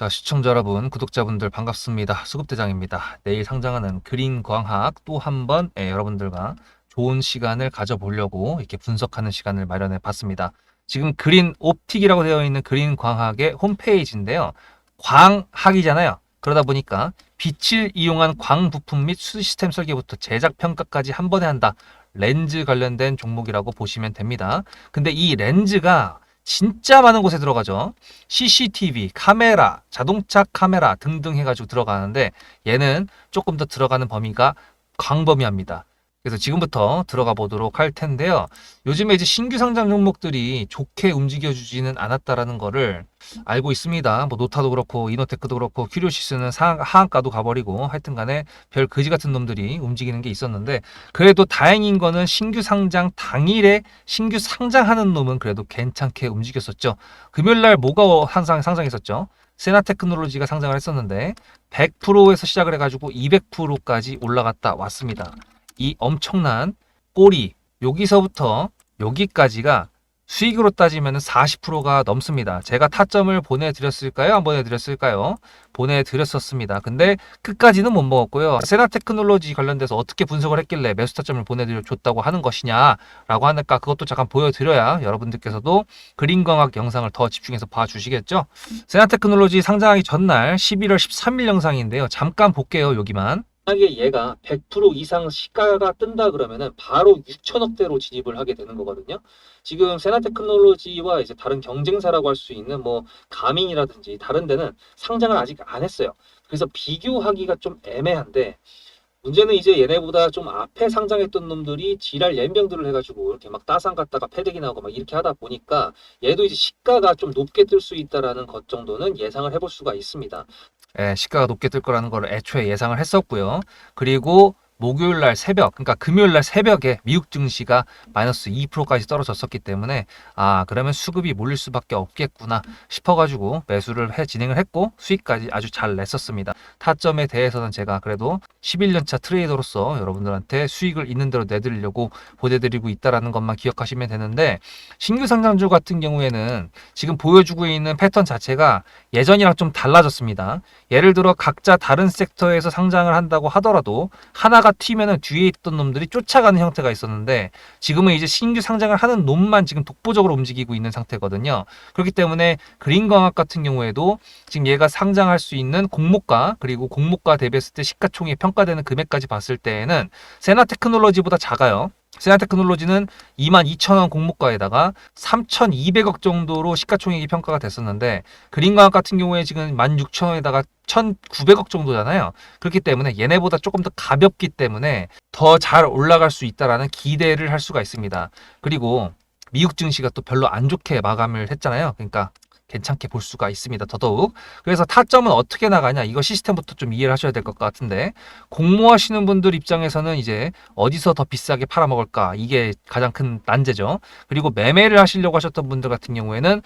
자, 시청자 여러분, 구독자분들 반갑습니다. 수급대장입니다. 내일 상장하는 그린 광학 또 한번 예, 여러분들과 좋은 시간을 가져보려고 이렇게 분석하는 시간을 마련해 봤습니다. 지금 그린 옵틱이라고 되어 있는 그린 광학의 홈페이지인데요. 광학이잖아요. 그러다 보니까 빛을 이용한 광 부품 및 시스템 설계부터 제작 평가까지 한 번에 한다. 렌즈 관련된 종목이라고 보시면 됩니다. 근데 이 렌즈가 진짜 많은 곳에 들어가죠. CCTV, 카메라, 자동차 카메라 등등 해가지고 들어가는데 얘는 조금 더 들어가는 범위가 광범위합니다. 그래서 지금부터 들어가 보도록 할 텐데요. 요즘에 이제 신규 상장 종목들이 좋게 움직여주지는 않았다라는 거를 알고 있습니다. 뭐 노타도 그렇고 이노테크도 그렇고 큐리오시스는 상, 하한가도 가버리고 하여튼 간에 별 거지 같은 놈들이 움직이는 게 있었는데 그래도 다행인 거는 신규 상장 당일에 신규 상장하는 놈은 그래도 괜찮게 움직였었죠. 금요일 날 뭐가 항상 상장했었죠. 세나테크놀로지가 상장을 했었는데 100%에서 시작을 해가지고 200%까지 올라갔다 왔습니다. 이 엄청난 꼬리 여기서부터 여기까지가 수익으로 따지면 40%가 넘습니다. 제가 타점을 보내드렸을까요? 안 보내드렸을까요? 보내드렸었습니다. 근데 끝까지는 못 먹었고요. 세나 테크놀로지 관련돼서 어떻게 분석을 했길래 매수 타점을 보내드렸다고 하는 것이냐라고 하니까 그것도 잠깐 보여드려야 여러분들께서도 그린광학 영상을 더 집중해서 봐주시겠죠? 세나 테크놀로지 상장하기 전날 11월 13일 영상인데요. 잠깐 볼게요. 여기만. 만약에 얘가 100% 이상 시가가 뜬다 그러면은 바로 6천억대로 진입을 하게 되는 거거든요. 지금 세나테크놀로지와 이제 다른 경쟁사라고 할 수 있는 뭐 가민이라든지 다른 데는 상장을 아직 안 했어요. 그래서 비교하기가 좀 애매한데 문제는 이제 얘네보다 좀 앞에 상장했던 놈들이 지랄 연병들을 해가지고 이렇게 막 따상 갔다가 패대기 나오고 막 이렇게 하다 보니까 얘도 이제 시가가 좀 높게 뜰 수 있다라는 것 정도는 예상을 해볼 수가 있습니다. 예, 시가가 높게 뜰 거라는 걸 애초에 예상을 했었고요. 그리고 목요일 날 새벽, 그러니까 금요일 날 새벽에 미국 증시가 마이너스 2%까지 떨어졌었기 때문에 아, 그러면 수급이 몰릴 수밖에 없겠구나 싶어 가지고 매수를 해 진행을 했고 수익까지 아주 잘 냈었습니다. 타점에 대해서는 제가 그래도 11년차 트레이더로서 여러분들한테 수익을 있는 대로 내드리려고 보내드리고 있다라는 것만 기억하시면 되는데 신규 상장주 같은 경우에는 지금 보여주고 있는 패턴 자체가 예전이랑 좀 달라졌습니다. 예를 들어 각자 다른 섹터에서 상장을 한다고 하더라도 하나가 튀면은 뒤에 있던 놈들이 쫓아가는 형태가 있었는데 지금은 이제 신규 상장을 하는 놈만 지금 독보적으로 움직이고 있는 상태거든요. 그렇기 때문에 그린광학 같은 경우에도 지금 얘가 상장할 수 있는 공모가 그리고 공모가 대비했을 때 시가총액 평가되는 금액까지 봤을 때에는 세나테크놀로지보다 작아요. 세나테크놀로지는 22,000원 공모가에다가 3,200억 정도로 시가총액이 평가가 됐었는데 그린광학 같은 경우에 지금 16,000원에다가 1,900억 정도잖아요. 그렇기 때문에 얘네보다 조금 더 가볍기 때문에 더 잘 올라갈 수 있다라는 기대를 할 수가 있습니다. 그리고 미국 증시가 또 별로 안 좋게 마감을 했잖아요. 그러니까 괜찮게 볼 수가 있습니다. 더더욱. 그래서 타점은 어떻게 나가냐? 이거 시스템부터 좀 이해를 하셔야 될 것 같은데 공모하시는 분들 입장에서는 이제 어디서 더 비싸게 팔아먹을까? 이게 가장 큰 난제죠. 그리고 매매를 하시려고 하셨던 분들 같은 경우에는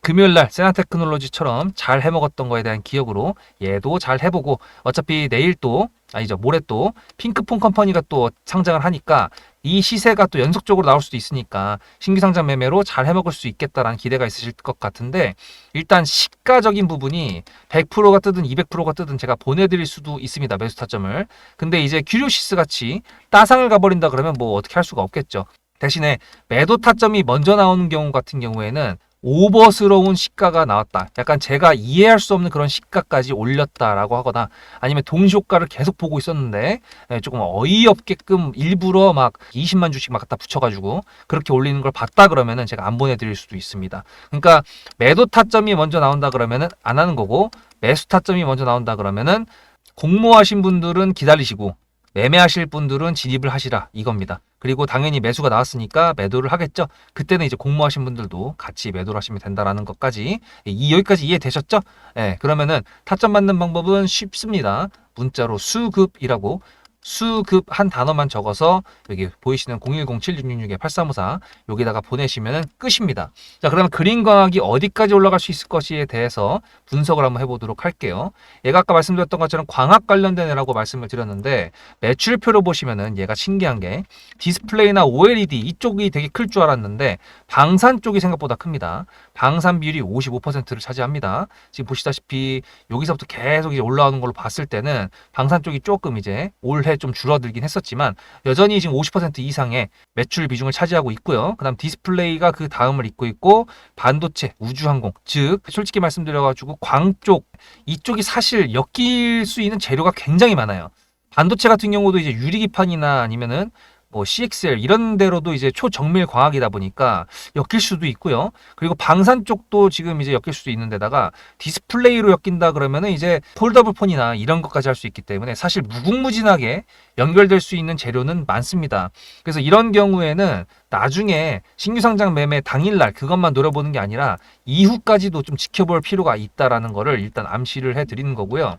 금요일 날 세나테크놀로지처럼 잘 해먹었던 거에 대한 기억으로 얘도 잘 해보고 어차피 내일 또 아니죠. 모레 또 핑크폰 컴퍼니가 또 상장을 하니까 이 시세가 또 연속적으로 나올 수도 있으니까 신규 상장 매매로 잘 해먹을 수 있겠다라는 기대가 있으실 것 같은데 일단 시가적인 부분이 100%가 뜨든 200%가 뜨든 제가 보내드릴 수도 있습니다. 매수 타점을. 근데 이제 큐리오시스 같이 따상을 가버린다 그러면 뭐 어떻게 할 수가 없겠죠. 대신에 매도 타점이 먼저 나오는 경우 같은 경우에는 오버스러운 시가가 나왔다. 약간 제가 이해할 수 없는 그런 시가까지 올렸다라고 하거나 아니면 동시 효과를 계속 보고 있었는데 예, 조금 어이없게끔 일부러 막 20만 주씩 막 갖다 붙여가지고 그렇게 올리는 걸 봤다 그러면은 제가 안 보내드릴 수도 있습니다. 그러니까 매도 타점이 먼저 나온다 그러면은 안 하는 거고 매수 타점이 먼저 나온다 그러면은 공모하신 분들은 기다리시고 매매하실 분들은 진입을 하시라 이겁니다. 그리고 당연히 매수가 나왔으니까 매도를 하겠죠. 그때는 이제 공모하신 분들도 같이 매도를 하시면 된다라는 것까지 이 여기까지 이해되셨죠? 예. 그러면은 타점 맞는 방법은 쉽습니다. 문자로 수급이라고 수급 한 단어만 적어서 여기 보이시는 010-7666-8354 여기다가 보내시면 끝입니다. 자, 그러면 그린 광학이 어디까지 올라갈 수 있을 것이에 대해서 분석을 한번 해보도록 할게요. 얘가 아까 말씀드렸던 것처럼 광학 관련된 애라고 말씀을 드렸는데 매출표로 보시면은 얘가 신기한 게 디스플레이나 OLED 이쪽이 되게 클 줄 알았는데 방산 쪽이 생각보다 큽니다. 방산 비율이 55%를 차지합니다. 지금 보시다시피 여기서부터 계속 이제 올라오는 걸로 봤을 때는 방산 쪽이 조금 이제 올해 좀 줄어들긴 했었지만 여전히 지금 50% 이상의 매출 비중을 차지하고 있고요. 그다음 디스플레이가 그 다음을 잇고 있고 반도체, 우주항공, 즉 솔직히 말씀드려가지고 광 쪽 이쪽이 사실 엮일 수 있는 재료가 굉장히 많아요. 반도체 같은 경우도 이제 유리기판이나 아니면은 뭐 CXL 이런 데로도 이제 초정밀 광학이다 보니까 엮일 수도 있고요. 그리고 방산 쪽도 지금 이제 엮일 수도 있는데다가 디스플레이로 엮인다 그러면은 이제 폴더블 폰이나 이런 것까지 할 수 있기 때문에 사실 무궁무진하게 연결될 수 있는 재료는 많습니다. 그래서 이런 경우에는 나중에 신규 상장 매매 당일날 그것만 노려보는 게 아니라 이후까지도 좀 지켜볼 필요가 있다라는 거를 일단 암시를 해 드리는 거고요.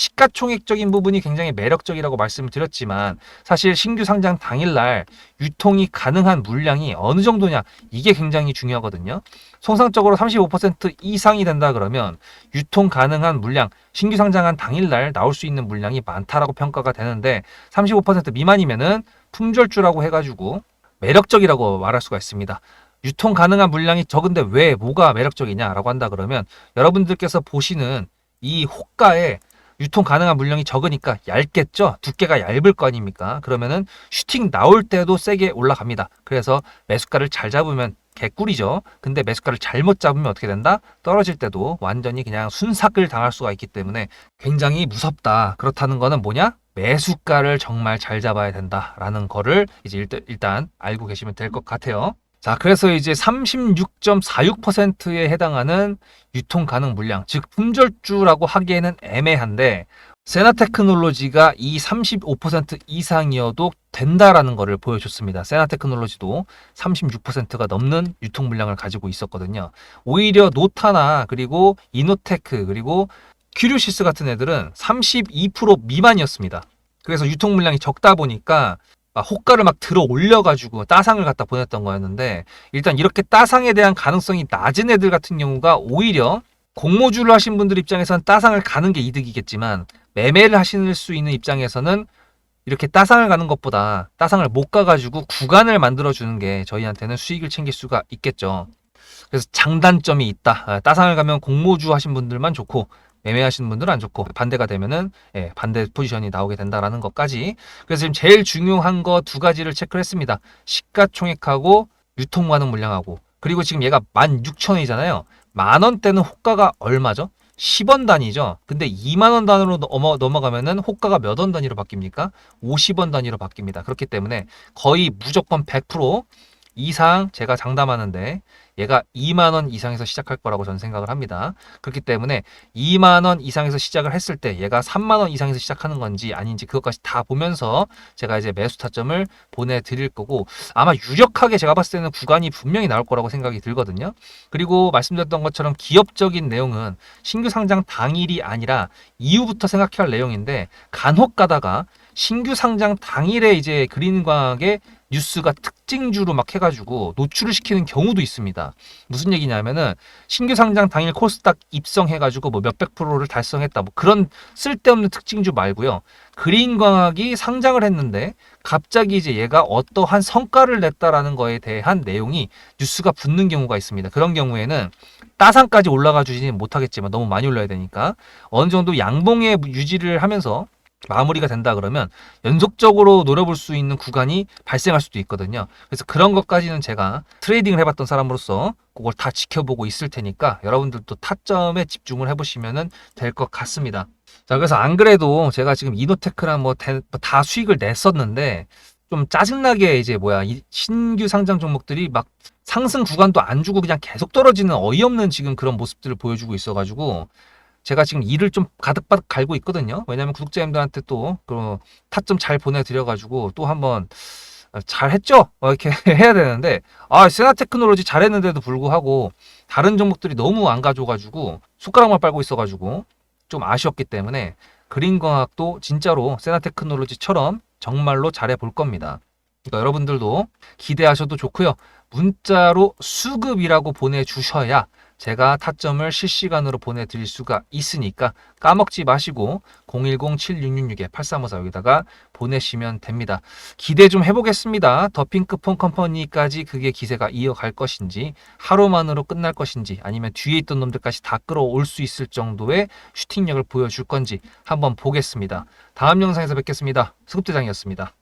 시가총액적인 부분이 굉장히 매력적이라고 말씀을 드렸지만 사실 신규 상장 당일날 유통이 가능한 물량이 어느 정도냐 이게 굉장히 중요하거든요. 통상적으로 35% 이상이 된다 그러면 유통 가능한 물량 신규 상장한 당일날 나올 수 있는 물량이 많다라고 평가가 되는데 35% 미만이면은 품절주라고 해가지고 매력적이라고 말할 수가 있습니다. 유통 가능한 물량이 적은데 왜 뭐가 매력적이냐라고 한다 그러면 여러분들께서 보시는 이 호가에 유통 가능한 물량이 적으니까 얇겠죠? 두께가 얇을 거 아닙니까? 그러면은 슈팅 나올 때도 세게 올라갑니다. 그래서 매수가를 잘 잡으면 개꿀이죠. 근데 매수가를 잘못 잡으면 어떻게 된다? 떨어질 때도 완전히 그냥 순삭을 당할 수가 있기 때문에 굉장히 무섭다. 그렇다는 거는 뭐냐? 매수가를 정말 잘 잡아야 된다라는 거를 이제 일단, 알고 계시면 될 것 같아요. 자, 그래서 이제 36.46%에 해당하는 유통 가능 물량, 즉 품절주라고 하기에는 애매한데 세나 테크놀로지가 이 35% 이상이어도 된다라는 것을 보여줬습니다. 세나 테크놀로지도 36%가 넘는 유통 물량을 가지고 있었거든요. 오히려 노타나 그리고 이노테크 그리고 큐리오시스 같은 애들은 32% 미만이었습니다. 그래서 유통 물량이 적다 보니까 막 호가를 막 들어 올려가지고 따상을 갖다 보냈던 거였는데 일단 이렇게 따상에 대한 가능성이 낮은 애들 같은 경우가 오히려 공모주를 하신 분들 입장에서는 따상을 가는 게 이득이겠지만 매매를 하실 수 있는 입장에서는 이렇게 따상을 가는 것보다 따상을 못 가가지고 구간을 만들어 주는 게 저희한테는 수익을 챙길 수가 있겠죠. 그래서 장단점이 있다. 아, 따상을 가면 공모주 하신 분들만 좋고 매매하시는 분들은 안 좋고 반대가 되면은 예, 반대 포지션이 나오게 된다라는 것까지 그래서 지금 제일 중요한 거 두 가지를 체크를 했습니다. 시가총액하고 유통 가능 물량하고 그리고 지금 얘가 16,000원이잖아요. 만 원대는 호가가 얼마죠? 10원 단위죠. 근데 2만 원 단위로 넘어, 넘어가면은 호가가 몇 원 단위로 바뀝니까? 50원 단위로 바뀝니다. 그렇기 때문에 거의 무조건 100% 이상 제가 장담하는데 얘가 2만 원 이상에서 시작할 거라고 저는 생각을 합니다. 그렇기 때문에 2만 원 이상에서 시작을 했을 때 얘가 3만 원 이상에서 시작하는 건지 아닌지 그것까지 다 보면서 제가 이제 매수 타점을 보내 드릴 거고 아마 유력하게 제가 봤을 때는 구간이 분명히 나올 거라고 생각이 들거든요. 그리고 말씀드렸던 것처럼 기업적인 내용은 신규 상장 당일이 아니라 이후부터 생각해야 할 내용인데 간혹 가다가 신규 상장 당일에 이제 그린광학의 뉴스가 특징주로 막 해가지고 노출을 시키는 경우도 있습니다. 무슨 얘기냐면은 신규 상장 당일 코스닥 입성해가지고 뭐 몇백 프로를 달성했다. 뭐 그런 쓸데없는 특징주 말고요. 그린광학이 상장을 했는데 갑자기 이제 얘가 어떠한 성과를 냈다라는 거에 대한 내용이 뉴스가 붙는 경우가 있습니다. 그런 경우에는 따상까지 올라가 주지는 못하겠지만 너무 많이 올라야 되니까 어느 정도 양봉에 유지를 하면서 마무리가 된다 그러면 연속적으로 노려볼 수 있는 구간이 발생할 수도 있거든요. 그래서 그런 것까지는 제가 트레이딩을 해봤던 사람으로서 그걸 다 지켜보고 있을 테니까 여러분들도 타점에 집중을 해보시면 될 것 같습니다. 자, 그래서 안 그래도 제가 지금 이노테크랑 뭐 다 수익을 냈었는데 좀 짜증나게 이제 뭐야 이 신규 상장 종목들이 막 상승 구간도 안 주고 그냥 계속 떨어지는 어이없는 지금 그런 모습들을 보여주고 있어가지고 제가 지금 일을 좀 가득가득 갈고 있거든요. 왜냐하면 구독자님들한테 또 그 타점 잘 보내드려가지고 또 한번 잘했죠? 어, 이렇게 해야 되는데 아 세나 테크놀로지 잘했는데도 불구하고 다른 종목들이 너무 안 가져가지고 손가락만 빨고 있어가지고 좀 아쉬웠기 때문에 그린광학도 진짜로 세나테크놀로지처럼 정말로 잘해 볼 겁니다. 그러니까 여러분들도 기대하셔도 좋고요. 문자로 수급이라고 보내주셔야 제가 타점을 실시간으로 보내드릴 수가 있으니까 까먹지 마시고 010-7666-8354 여기다가 보내시면 됩니다. 기대 좀 해보겠습니다. 더 핑크폰 컴퍼니까지 그게 기세가 이어갈 것인지 하루만으로 끝날 것인지 아니면 뒤에 있던 놈들까지 다 끌어올 수 있을 정도의 슈팅력을 보여줄 건지 한번 보겠습니다. 다음 영상에서 뵙겠습니다. 수급대장이었습니다.